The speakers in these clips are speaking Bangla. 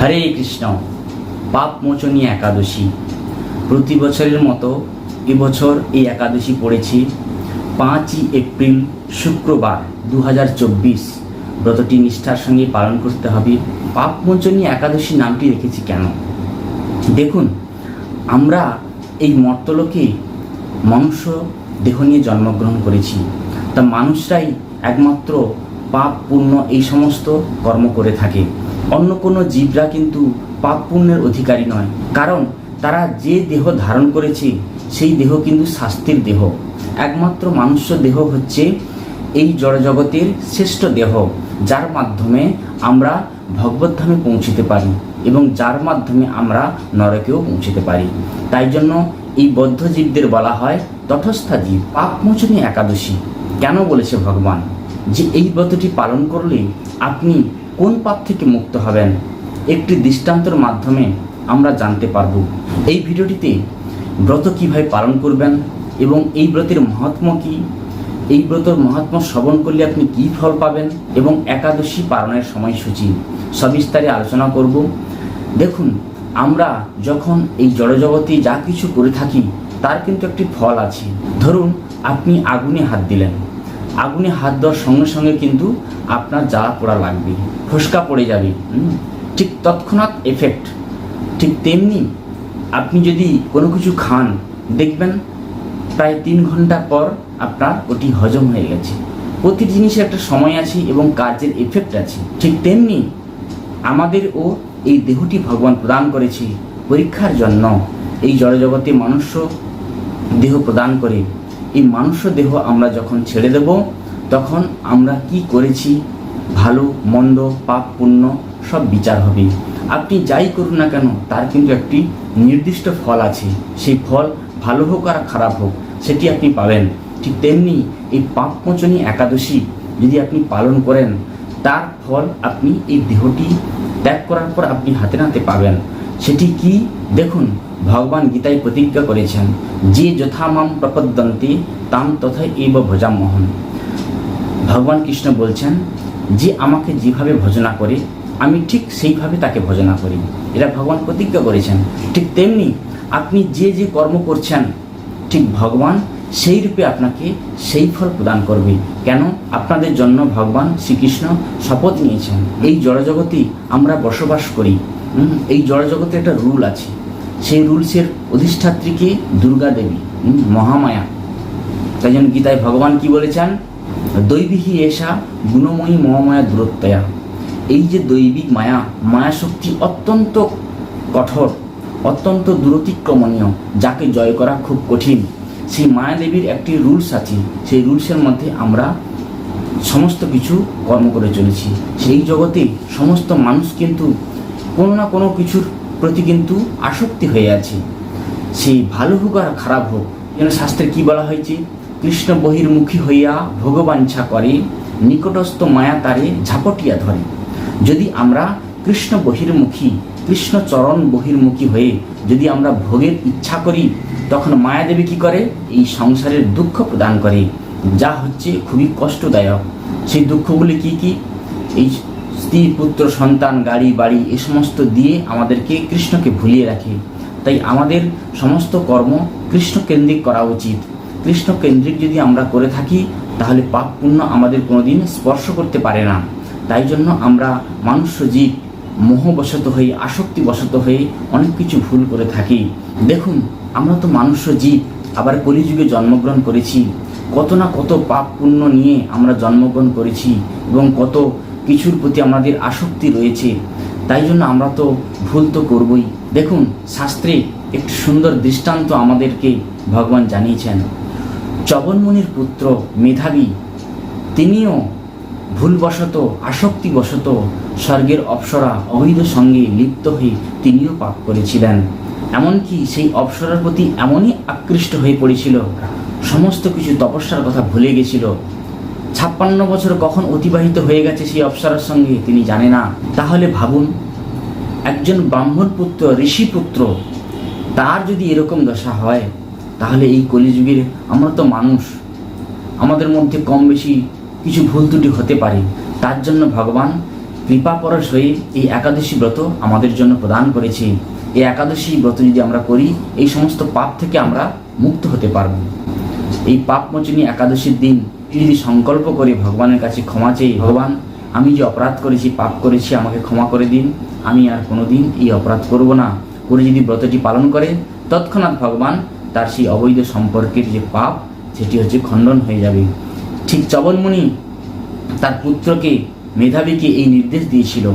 হরে কৃষ্ণ, পাপ মোচনী একাদশী। প্রতি বছরের মতো এবছর এই একাদশী পড়েছি। পাঁচই এপ্রিল শুক্রবার দু হাজার চব্বিশ। ব্রতটি নিষ্ঠার সঙ্গে পালন করতে হবে। পাপ মোচনী একাদশী নামটি রেখেছি কেন? দেখুন, আমরা এই মর্তলোকে মনুষ্য দেহ নিয়ে জন্মগ্রহণ করেছি। তা মানুষরাই একমাত্র পাপ পুণ্য এই সমস্ত কর্ম করে থাকে। অন্য কোনো জীবরা কিন্তু পাপ পুণ্যের অধিকারী নয়। কারণ তারা যে দেহ ধারণ করেছে, সেই দেহ কিন্তু শাস্তির দেহ। একমাত্র মানুষ্য দেহ হচ্ছে এই জড়জগতের শ্রেষ্ঠ দেহ, যার মাধ্যমে আমরা ভগবদ্ধামে পৌঁছতে পারি এবং যার মাধ্যমে আমরা নরকেও পৌঁছতে পারি। তাই জন্য এই বদ্ধ জীবদের বলা হয় তটস্থা জীব পাপমোচনী একাদশী। কেন বলেছে ভগবান? যে এই ব্রতটি পালন করলে আপনি কোন পাপ থেকে মুক্ত হবেন? একটি দৃষ্টান্তর মাধ্যমে আমরা জানতে পারব। এই ভিডিওটিতে ব্রত কীভাবে পালন করবেন এবং এই ব্রতের মহাত্ম কী? এই ব্রতর মহাত্মা শ্রবণ করলে আপনি কী ফল পাবেন এবং একাদশী পালনের সময়সূচি? সবিস্তারে আলোচনা করব। দেখুন, আমরা যখন এই জড়জগতে যা কিছু করে থাকি, তার কিন্তু একটি ফল আছে। ধরুন, আপনি আগুনে হাত দিলেন। আগুনে হাত দেওয়ার সঙ্গে সঙ্গে কিন্তু আপনার জ্বালা পোড়া লাগবে, ফসকা পড়ে যাবে ঠিক তৎক্ষণাৎ এফেক্ট ঠিক তেমনি আপনি যদি কোনো কিছু খান, দেখবেন প্রায় তিন ঘণ্টা পর আপনার ওটি হজম হয়ে গেছে। প্রতি জিনিসের একটা সময় আছে এবং কাজের এফেক্ট আছে। ঠিক তেমনি আমাদেরও এই দেহটি ভগবান প্রদান করেছে পরীক্ষার জন্য। এই জড়জগতে মনুষ্য দেহ প্রদান করে। এই মানুষ দেহ আমরা যখন ছেড়ে দেব, তখন আমরা কি করেছি? ভালো, মন্দ, পাপ, পুণ্য সব বিচার হবে। আপনি যাই করুন না কেন, তার কিন্তু একটি নির্দিষ্ট ফল আছে। সেই ফল ভালো হোক আর খারাপ হোক, সেটি আপনি পাবেন। ঠিক তেমনি এই পাপমোচনী একাদশী যদি আপনি পালন করেন, তার ফল আপনি এই দেহটি ত্যাগ করার পর আপনি হাতে নাতে পাবেন। সেটি কি? দেখুন ভগবান গীতায় প্রতিজ্ঞা করেছেন, যে যথামাম প্রপদ্যন্তে, তাম তথা এব ভজামোহন। ভগবান কৃষ্ণ বলছেন, যে আমাকে যেভাবে ভজনা করে, আমি ঠিক সেইভাবে তাকে ভজনা করি। এটা ভগবান প্রতিজ্ঞা করেছেন, ঠিক তেমনি আপনি যে যে কর্ম করছেন, ঠিক ভগবান সেই রূপে আপনাকে সেই ফল প্রদান করবে। কেন? আপনাদের জন্য ভগবান শ্রীকৃষ্ণ শপথ নিয়েছেন, এই জড়জগতে আমরা বসবাস করি। এই জড়জগতে একটা রুল আছে সেই রুলসের অধিষ্ঠাত্রীকে দুর্গা দেবী মহামায়া। তাই জন্য গীতায় ভগবান কি বলেছেন? দৈবিহী এসা গুণময়ী মহামায়া দূরত্বয়া। এই যে দৈবিক মায়া মায়া শক্তি অত্যন্ত কঠোর, অত্যন্ত দূরতিক্রমণীয়, যাকে জয় করা খুব কঠিন। সেই মায়া দেবীর একটি রুলস আছে, সেই রুলসের মধ্যে আমরা সমস্ত কিছু কর্ম করে চলেছি। সেই জগতে সমস্ত মানুষ কিন্তু কোনো না কোনো কিছুর প্রতি কিন্তু আসক্তি হয়ে আছে। সেই ভালো হোক আর খারাপ হোক, যেন শাস্ত্রে কি বলা হয়েছে? কৃষ্ণ বহির্মুখী হইয়া ভগবাঞ্ছা করে, নিকটস্থ মায়া তারে ঝাপটিয়া ধরে। যদি আমরা কৃষ্ণ বহির্মুখী, কৃষ্ণ চরণ বহির্মুখী হয়ে যদি আমরা ভোগের ইচ্ছা করি, তখন মায়াদেবী কি করে? এই সংসারের দুঃখ প্রদান করে, যা হচ্ছে খুবই কষ্টদায়ক। সেই দুঃখগুলি কি কি? এই স্ত্রী, পুত্র, সন্তান, গাড়ি, বাড়ি এ সমস্ত দিয়ে আমাদেরকে কৃষ্ণকে ভুলিয়ে রাখে। তাই আমাদের সমস্ত কর্ম কৃষ্ণ কেন্দ্রিক করা উচিত। কৃষ্ণ কেন্দ্রিক যদি আমরা করে থাকি, তাহলে পাপ পুণ্য আমাদের কোনোদিন স্পর্শ করতে পারে না। তাই জন্য আমরা মানুষ জীব মোহবশত হয়ে, আসক্তিবশত হয়ে অনেক কিছু ভুল করে থাকি। দেখুন, আমরা তো মানুষ জীব আবার কলিযুগে জন্মগ্রহণ করেছি। কত না কত পাপ পুণ্য নিয়ে আমরা জন্মগ্রহণ করেছি এবং কত কিছুর প্রতি আমাদের আসক্তি রয়েছে, তাই জন্য আমরা তো ভুল তো করবই। দেখুন, শাস্ত্রে একটি সুন্দর দৃষ্টান্ত আমাদেরকে ভগবান জানিয়েছেন। চবনমুনির পুত্র মেধাবী, তিনিও ভুলবশত, আসক্তিবশত স্বর্গের অপ্সরা অবৈধ সঙ্গে লিপ্ত হয়ে তিনিও পাপ করেছিলেন। এমনকি সেই অপ্সরার প্রতি এমনই আকৃষ্ট হয়ে পড়েছিল, সমস্ত কিছু তপস্যার কথা ভুলে গেছিল ছাপ্পান্ন বছর কখন অতিবাহিত হয়ে গেছে সেই অপ্সরার সঙ্গে তিনি জানে না। তাহলে ভাবুন, একজন ব্রাহ্মণ পুত্র, ঋষি পুত্র, তার যদি এরকম দশা হয়, তাহলে এই কলিযুগের আমরা তো মানুষ। আমাদের মধ্যে কম বেশি কিছু ভুল ত্রুটি হতে পারে। তার জন্য ভগবান কৃপা পরশ হয়ে এই একাদশী ব্রত আমাদের জন্য প্রদান করেছে। এই একাদশী ব্রত যদি আমরা করি, এই সমস্ত পাপ থেকে আমরা মুক্ত হতে পারব। এই পাপ মোচনী একাদশীর দিন যদি সংকল্প করে ভগবানের কাছে ক্ষমা চেয়ে, ভগবান, আমি যে অপরাধ করেছি, পাপ করেছি, আমাকে ক্ষমা করে দিন। আমি আর কোনোদিন এই অপরাধ করব না। করে যদি ব্রতটি পালন করে, তৎক্ষণাৎ ভগবান তার সেই অবৈধ সম্পর্কের যে পাপ, সেটি হচ্ছে খণ্ডন হয়ে যাবে। ঠিক চবনমুনি তার পুত্রকে, মেধাবীকে এই নির্দেশ দিয়েছিল।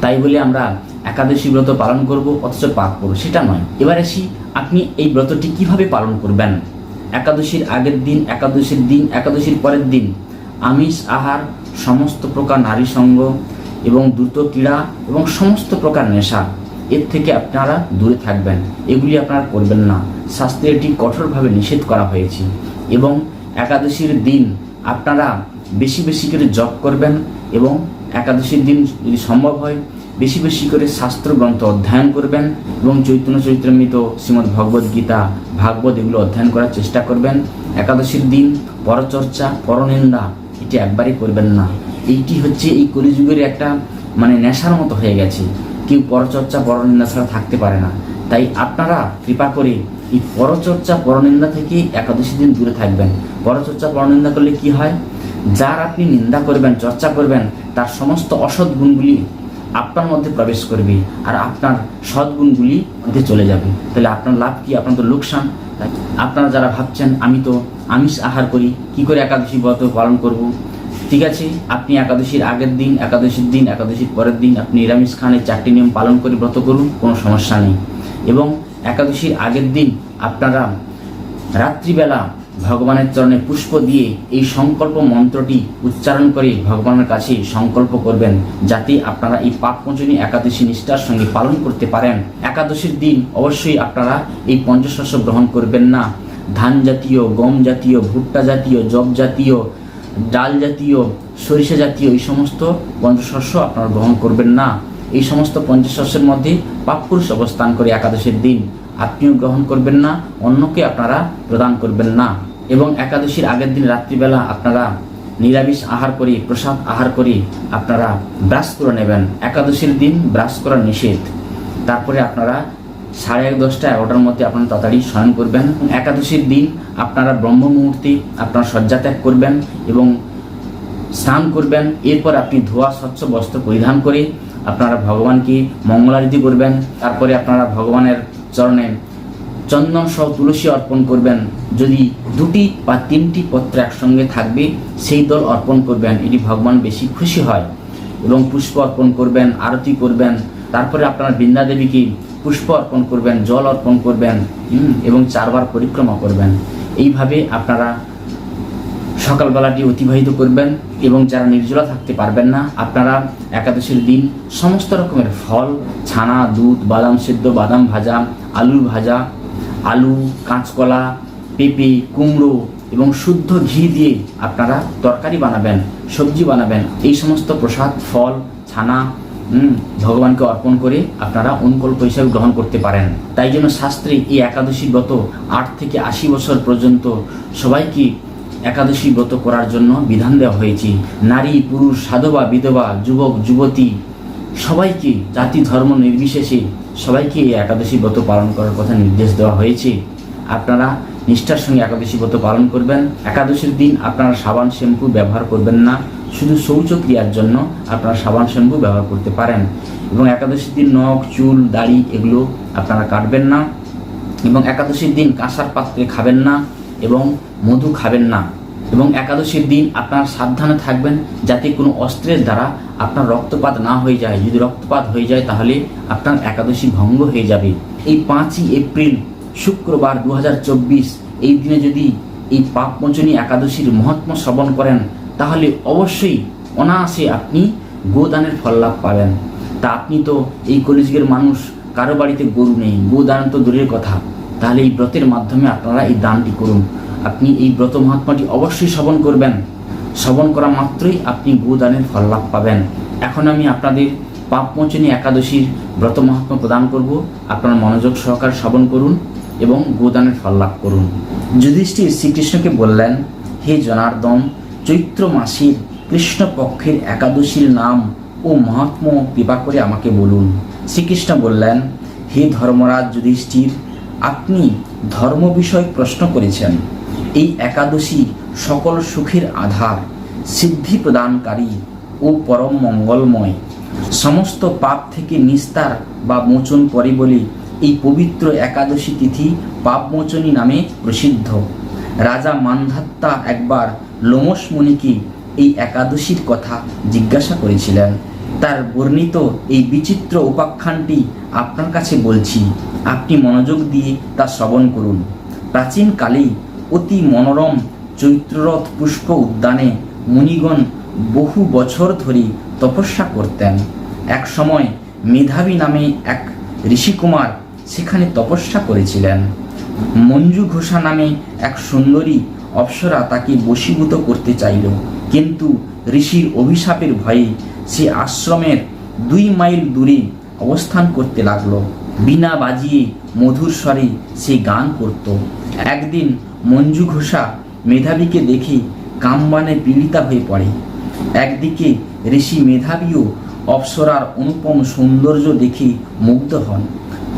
তাই বলে আমরা একাদশী ব্রত পালন করব, অথচ পাপ করব, সেটা নয়। এবার আসি, আপনি এই ব্রতটি কীভাবে পালন করবেন? একাদশীর আগের দিন, একাদশীর দিন, একাদশীর পরের দিন। আমিষ, আহার, সমস্ত প্রকার নারী সঙ্গ এবং দ্রুত ক্রীড়া এবং সমস্ত প্রকার নেশা, এর থেকে আপনারা দূরে থাকবেন। এগুলি আপনারা করবেন না। শাস্ত্রে এটি কঠোরভাবে নিষেধ করা হয়েছে। এবং একাদশীর দিন আপনারা বেশি বেশি করে জপ করবেন এবং একাদশীর দিন যদি সম্ভব হয় বেশি বেশি করে শাস্ত্র গ্রন্থ অধ্যয়ন করবেন এবং চৈতন্য চরিত্রামৃত শ্রীমদ্ ভগবদ গীতা, ভাগবত এগুলো অধ্যয়ন করার চেষ্টা করবেন। একাদশীর দিন, পরচর্চা, পরনিন্দা, এটি একবারই করবেন না। এইটি হচ্ছে এই কলিযুগের একটা মানে নেশার মতো হয়ে গেছে। কেউ পরচর্চা, পরনিন্দা ছাড়া থাকতে পারে না। তাই আপনারা কৃপা করে এই পরচর্চা, পরনিন্দা থেকে একাদশী দিন দূরে থাকবেন। পরচর্চা, পরনিন্দা করলে কি হয়? যার আপনি নিন্দা করবেন, চর্চা করবেন, তার সমস্ত অসৎ গুণগুলি আপনার মধ্যে প্রবেশ করবে আর আপনার সদ্গুণগুলি মধ্যে চলে যাবে। তাহলে আপনার লাভ কি? আপনার তো লোকসান। আপনারা যারা ভাবছেন, আমি তো আমিষ আহার করি, কি করে একাদশী ব্রত পালন করব? ঠিক আছে, আপনি একাদশীর আগের দিন, একাদশীর দিন, একাদশীর পরের দিন আপনি নিরামিষ খানের চারটি নিয়ম পালন করে ব্রত করুন, কোনো সমস্যা নেই। এবং একাদশীর আগের দিন আপনারা রাত্রিবেলা ভগবানের চরণে পুষ্প দিয়ে এই সংকল্প মন্ত্রটি উচ্চারণ করে ভগবানের কাছে সংকল্প করবেন, যাতে আপনারা এই পাপমোচনী একাদশী নিষ্ঠার সঙ্গে পালন করতে পারেন। একাদশীর দিন অবশ্যই আপনারা এই পঞ্চশস্য গ্রহণ করবেন না। ধান জাতীয়, গম জাতীয়, ভুট্টা জাতীয়, জব জাতীয়, ডাল জাতীয়, সরিষা জাতীয়, এই সমস্ত পঞ্চশস্য আপনারা গ্রহণ করবেন না। এই সমস্ত পঞ্চশস্যের মধ্যে পাপপুরুষ অবস্থান করে একাদশীর দিন। আপনিও গ্রহণ করবেন না, অন্যকে আপনারা প্রদান করবেন না। এবং একাদশীর আগের দিন রাত্রিবেলা আপনারা নিরামিষ আহার করে, প্রসাদ আহার করে, আপনারা ব্রাশ করে নেবেন। একাদশীর দিন ব্রাশ করা নিষেধ। তারপরে আপনারা সাড়ে এক দশটা এগারোটার মধ্যে আপনারা তাড়াতাড়ি শয়ন করবেন। একাদশীর দিন আপনারা ব্রহ্ম মুহূর্তে আপনারা শয্যা ত্যাগ করবেন এবং স্নান করবেন। এরপর আপনি ধোয়া, স্বচ্ছ বস্ত্র পরিধান করে আপনারা ভগবানকে মঙ্গলারতি করবেন। তারপরে আপনারা ভগবানের চরণে চন্দন সহ তুলসী অর্পণ করবেন। যদি দুটি বা তিনটি পত্র একসঙ্গে থাকবে, সেই দল অর্পণ করবেন। এটি ভগবান বেশি খুশি হয় এবং পুষ্প অর্পণ করবেন, আরতি করবেন। তারপরে আপনারা বৃন্দা দেবীকে পুষ্প অর্পণ করবেন, জল অর্পণ করবেন এবং চারবার পরিক্রমা করবেন। এইভাবে আপনারা সকালবেলাটি অতিবাহিত করবেন এবং যারা নির্জলা থাকতে পারবেন না, আপনারা একাদশীর দিন সমস্ত রকমের ফল, ছানা, দুধ, বাদাম সেদ্ধ, বাদাম ভাজা আলুর ভাজা, আলু, কাঁচকলা, পেঁপে, কুমড়ো এবং শুদ্ধ ঘি দিয়ে আপনারা তরকারি বানাবেন, সবজি বানাবেন। এই সমস্ত প্রসাদ, ফল, ছানা ভগবানকে অর্পণ করে আপনারা অনুকল্প হিসাবে গ্রহণ করতে পারেন। তাই জন্য শাস্ত্রে এই একাদশী ব্রত আট থেকে আশি বছর পর্যন্ত সবাইকে একাদশী ব্রত করার জন্য বিধান দেওয়া হয়েছে। নারী, পুরুষ, সাধবা, বিধবা, যুবক, যুবতী সবাইকে জাতি ধর্ম নির্বিশেষে সবাইকে এই একাদশী ব্রত পালন করার কথা নির্দেশ দেওয়া হয়েছে। আপনারা নিষ্ঠার সঙ্গে একাদশী ব্রত পালন করবেন। একাদশীর দিন আপনারা সাবান, শ্যাম্পু ব্যবহার করবেন না। শুধু শৌচক্রিয়ার জন্য আপনারা সাবান, শ্যাম্পু ব্যবহার করতে পারেন। এবং একাদশীর দিন নখ, চুল, দাড়ি এগুলো আপনারা কাটবেন না। এবং একাদশীর দিন কাঁসার পাত্রে খাবেন না এবং মধু খাবেন না। এবং একাদশীর দিন আপনারা সাবধানে থাকবেন যাতে কোনো অস্ত্রের দ্বারা আপনার রক্তপাত না হয়ে যায়, যদি রক্তপাত হয়ে যায় তাহলে আপনার একাদশী ভঙ্গ হয়ে যাবে। এই পাঁচই এপ্রিল শুক্রবার দু হাজার চব্বিশ, এই দিনে যদি এই পাপমোচনী একাদশীর মহাত্ম শ্রবণ করেন, তাহলে অবশ্যই অনায়াসে আপনি গোদানের ফল লাভ পাবেন। তা আপনি তো এই কলেজের মানুষ, কারও বাড়িতে গরু নেই, গোদান তো দূরের কথা। তাহলে এই ব্রতের মাধ্যমে আপনারা এই দানটি করুন। আপনি এই ব্রত মহাত্মাটি অবশ্যই শ্রবণ করবেন। শ্রবণ করা মাত্রই আপনি গোদানের ফল লাভ পাবেন। এখন আমি আপনাদের পাপমোচনী একাদশীর ব্রত মহাত্মা প্রদান করব। আপনার মনোযোগ সহকারে শ্রবণ করুন এবং গোদানের ফল লাভ করুন। যুধিষ্ঠির শ্রীকৃষ্ণকে বললেন, হে জনার্দন, চৈত্র মাসের কৃষ্ণপক্ষের একাদশীর নাম ও মহাত্ম কৃপা করে আমাকে বলুন। শ্রীকৃষ্ণ বললেন, হে ধর্মরাজ যুধিষ্ঠির, আপনি ধর্ম বিষয়ক প্রশ্ন করেছেন। এই একাদশী সকল সুখের আধার, সিদ্ধি প্রদানকারী ও পরম মঙ্গলময়। সমস্ত পাপ থেকে নিস্তার বা মোচন করে বলে এই পবিত্র একাদশী তিথি পাপমোচনী নামে প্রসিদ্ধ। রাজা মান্ধাত্তা একবার লোমস মুনিকে এই একাদশীর কথা জিজ্ঞাসা করেছিলেন। তার বর্ণিত এই বিচিত্র উপাখ্যানটি আপনার কাছে বলছি, আপনি মনোযোগ দিয়ে তা শ্রবণ করুন। প্রাচীনকালেই অতি মনোরম চৈত্ররথ পুষ্প উদ্যানে মুনিগণ বহু বছর ধরে তপস্যা করতেন। এক সময় মেধাবী নামে এক ঋষিকুমার সেখানে তপস্যা করেছিলেন। মঞ্জু ঘোষা নামে এক সুন্দরী অপ্সরা তাকে বশীভূত করতে চাইল। কিন্তু ঋষির অভিশাপের ভয়ে সে আশ্রমের দুই মাইল দূরে অবস্থান করতে লাগল। বিনা বাজিয়ে মধুর স্বরে সে গান করত। একদিন মঞ্জু ঘোষা মেধাবীকে দেখে কামবানে পীড়িতা হয়ে পড়ে। একদিকে ঋষি মেধাবীও অপ্সরার অনুপম সৌন্দর্য দেখে মুগ্ধ হন।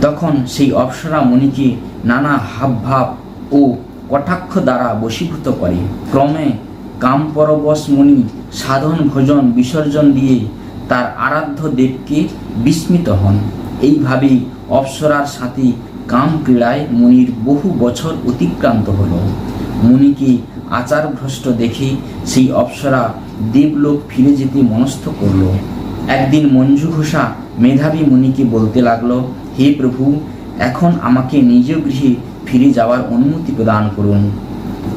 তখন সেই অপ্সরা মণিকে নানা হাবভাব ও কটাক্ষ দ্বারা বশীভূত করে। ক্রমে কামপরবশ মুনি সাধন ভোজন বিসর্জন দিয়ে তার আরাধ্য দেবকে বিস্মিত হন। এইভাবেই অপ্সরার সাথে কাম ক্রীড়ায় মুনির বহু বছর অতিক্রান্ত হল। মুনিকে আচার ভ্রষ্ট দেখে সেই অপ্সরা দেবলোক ফিরে যেতে মনস্থ করল। একদিন মঞ্জু ঘোষা মেধাবী মুনিকে বলতে লাগল, হে প্রভু, এখন আমাকে নিজ গৃহে ফিরে যাওয়ার অনুমতি প্রদান করুন।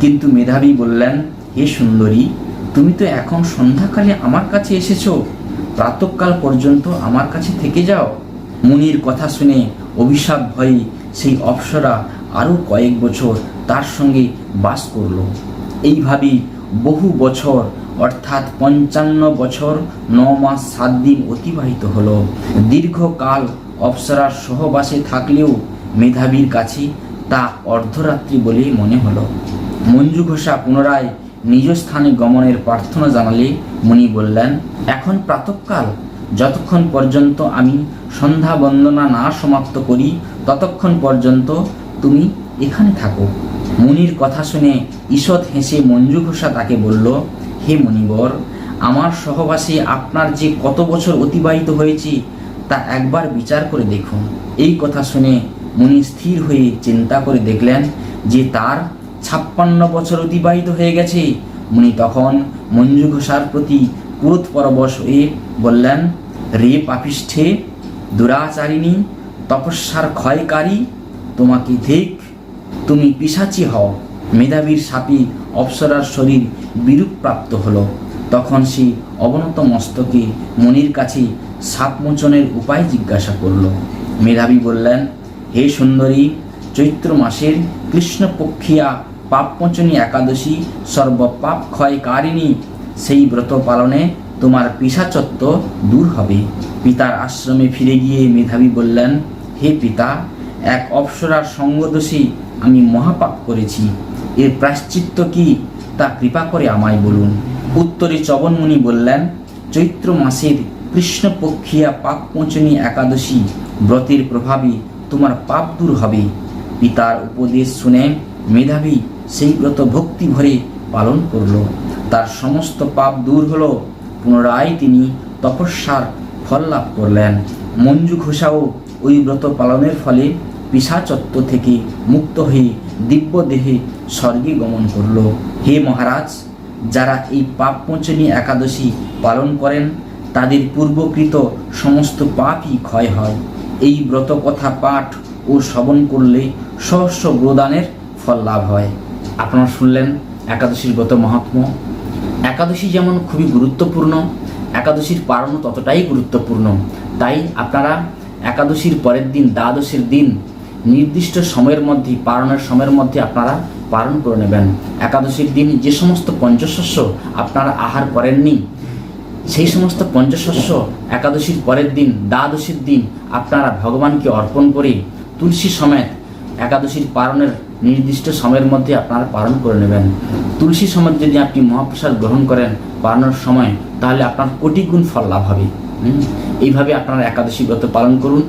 কিন্তু মেধাবী বললেন, হে সুন্দরী, তুমি তো এখন সন্ধ্যাকালে আমার কাছে এসেছ। প্রাতকাল পর্যন্ত আমার কাছে থেকে যাও। মুনির কথা শুনে অভিশাপ ভয়ে সেই অপ্সরা আরও কয়েক বছর তার সঙ্গে বাস করল। এইভাবেই বহু বছর, অর্থাৎ পঞ্চান্ন বছর, ন মাস, সাত দিন অতিবাহিত হলো। দীর্ঘকাল অপ্সরার সহবাসে থাকলেও মেধাবীর কাছে তা অর্ধরাত্রি বলে মনে হলো। মঞ্জু ঘোষা পুনরায় নিজ স্থানে গমনের প্রার্থনা জানালে মুনি বললেন, এখন প্রাতকাল। যতক্ষণ পর্যন্ত আমি সন্ধ্যা বন্দনা না সমাপ্ত করি ততক্ষণ পর্যন্ত তুমি এখানে থাকো। মুনির কথা শুনে ঈষৎ হেসে মঞ্জু ঘোষা তাকে বলল, হে মুনিবর আমার সহবাসে আপনার যে কত বছর অতিবাহিত হয়েছে, তা একবার বিচার করে দেখুন। এই কথা শুনে মুনি স্থির হয়ে চিন্তা করে দেখলেন যে তার ছাপ্পান্ন বছর অতিবাহিত হয়ে গেছে। মুনি তখন মঞ্জু ঘোষার প্রতি ক্রোধ পরবশ হয়ে বললেন, রে পাপিষ্ঠে, দুরাচারিণী তপস্যার ক্ষয়কারী তোমাকে দেখ, তুমি পিসাচি হও। মেধাবীর সাপি অপ্সরার শরীর বিরূপ প্রাপ্ত হলো। তখন সে অবনত মস্তকে মনির কাছে সাপমোচনের উপায় জিজ্ঞাসা করল। মেধাবী বললেন, হে সুন্দরী, চৈত্র মাসের কৃষ্ণপক্ষিয়া পাপমোচনী একাদশী সর্বপাপ ক্ষয়কারিণী সেই ব্রত পালনে তোমার পিসাচত্ব দূর হবে। পিতার আশ্রমে ফিরে গিয়ে মেধাবী বললেন হে পিতা, এক অপ্সরার সঙ্গদোষী আমি মহাপাপ করেছি। এর প্রাশ্চিত্য কি? তা কৃপা করে আমায় বলুন। উত্তরে চবনমুনি বললেন, চৈত্র মাসের কৃষ্ণপক্ষিয়া পাপমোচনী একাদশী, ব্রতের প্রভাবে তোমার পাপ দূর হবে। পিতার উপদেশ শুনে মেধাবী সেই ব্রত ভক্তি ভরে পালন করল। তার সমস্ত পাপ দূর হলো। পুনরায় তিনি তপস্যার ফল লাভ করলেন। মঞ্জু ঘোষাও ওই ব্রত পালনের ফলে পিসাচত্ব থেকে মুক্ত হয়ে দিব্য দেহে স্বর্গে গমন করল। হে মহারাজ, যারা এই পাপমোচনী একাদশী পালন করেন, তাদের পূর্বকৃত সমস্ত পাপই ক্ষয় হয়। এই ব্রত কথা পাঠ ও শ্রবণ করলে সহস্র প্রদানের ফল লাভ হয়। আপনারা শুনলেন একাদশীর ব্রত মহাত্ম একাদশী যেমন খুবই গুরুত্বপূর্ণ, একাদশীর পালনও ততটাই গুরুত্বপূর্ণ। তাই আপনারা একাদশীর পরের দিন, দ্বাদশীর দিন নির্দিষ্ট সময়ের মধ্যে পালনের সময়ের মধ্যে আপনারা পালন করে নেবেন। একাদশীর দিন যে সমস্ত পঞ্চশস্য আপনারা আহার করেননি, সেই সমস্ত পঞ্চশস্য একাদশীর পরের দিন, দ্বাদশীর দিন আপনারা ভগবানকে অর্পণ করে তুলসী সমেত একাদশীর পালনের নির্দিষ্ট সময়ের মধ্যে আপনারা পালন করে নেবেন। তুলসী সমেত যদি আপনি মহাপ্রসাদ গ্রহণ করেন পালনের সময়, তাহলে আপনার কোটি গুণ ফল লাভ হবে। এইভাবে আপনারা একাদশী ব্রত পালন করুন।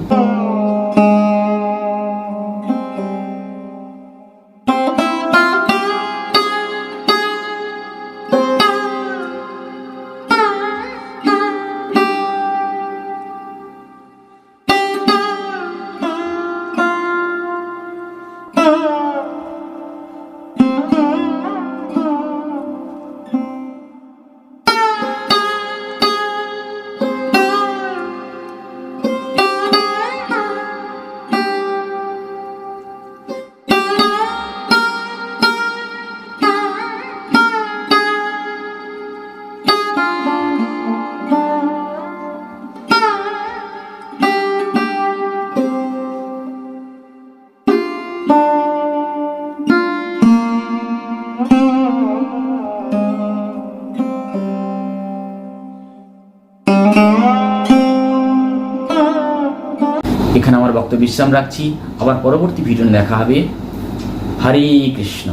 বিশ্রাম রাখছি। আবার পরবর্তী ভিডিও দেখা হবে। হরে কৃষ্ণ।